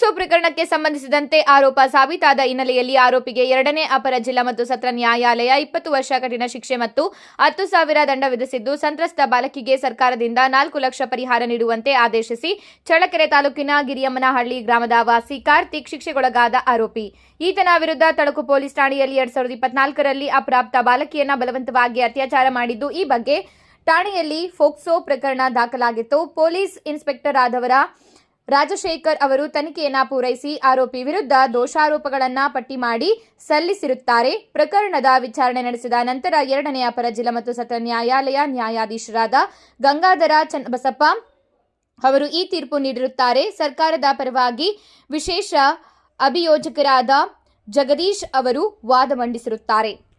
ಪ್ರಕರಣಕ್ಕೆ ಸಂಬಂಧಿಸಿದಂತೆ ಆರೋಪ ಸಾಬೀತಾದ ಹಿನ್ನೆಲೆಯಲ್ಲಿ ಆರೋಪಿಗೆ ಎರಡನೇ ಅಪರ ಜಿಲ್ಲಾ ಮತ್ತು ಸತ್ರ ನ್ಯಾಯಾಲಯ ಇಪ್ಪತ್ತು ವರ್ಷ ಕಠಿಣ ಶಿಕ್ಷೆ ಮತ್ತು ಹತ್ತು ಸಾವಿರ ದಂಡ ವಿಧಿಸಿದ್ದು, ಸಂತ್ರಸ್ತ ಬಾಲಕಿಗೆ ಸರ್ಕಾರದಿಂದ ನಾಲ್ಕು ಲಕ್ಷ ಪರಿಹಾರ ನೀಡುವಂತೆ ಆದೇಶಿಸಿ ಚಳ್ಳಕೆರೆ ತಾಲೂಕಿನ ಗಿರಿಯಮ್ಮನಹಳ್ಳಿ ಗ್ರಾಮದ ವಾಸಿ ಕಾರ್ತಿಕ್ ಶಿಕ್ಷೆಗೊಳಗಾದ ಆರೋಪಿ. ಈತನ ವಿರುದ್ಧ ತಳಕು ಪೊಲೀಸ್ ಠಾಣೆಯಲ್ಲಿ ಎರಡ್ ಸಾವಿರದ ಇಪ್ಪತ್ನಾಲ್ಕರಲ್ಲಿ ಅಪ್ರಾಪ್ತ ಬಾಲಕಿಯನ್ನ ಬಲವಂತವಾಗಿ ಅತ್ಯಾಚಾರ ಮಾಡಿದ್ದು, ಈ ಬಗ್ಗೆ ಠಾಣೆಯಲ್ಲಿ ಫೋಕ್ಸೋ ಪ್ರಕರಣ ದಾಖಲಾಗಿತ್ತು. ಪೊಲೀಸ್ ಇನ್ಸ್ಪೆಕ್ಟರ್ ಆದವರ ರಾಜಶೇಖರ್ ಅವರು ತನಿಖೆಯನ್ನ ಪೂರೈಸಿ ಆರೋಪಿ ವಿರುದ್ಧ ದೋಷಾರೋಪಗಳನ್ನ ಪಟ್ಟಿ ಮಾಡಿ ಸಲ್ಲಿಸಿರುತ್ತಾರೆ. ಪ್ರಕರಣದ ವಿಚಾರಣೆ ನಡೆಸಿದ ನಂತರ ಎರಡನೇ ಅಪರ ಜಿಲ್ಲಾ ಮತ್ತು ಸತ್ರ ನ್ಯಾಯಾಲಯ ನ್ಯಾಯಾಧೀಶರಾದ ಗಂಗಾಧರ ಚನ್ನಬಸಪ್ಪ ಅವರು ಈ ತೀರ್ಪು ನೀಡಿರುತ್ತಾರೆ. ಸರ್ಕಾರದ ಪರವಾಗಿ ವಿಶೇಷ ಅಭಿಯೋಜಕರಾದ ಜಗದೀಶ್ ಅವರು ವಾದ ಮಂಡಿಸಿರುತ್ತಾರೆ.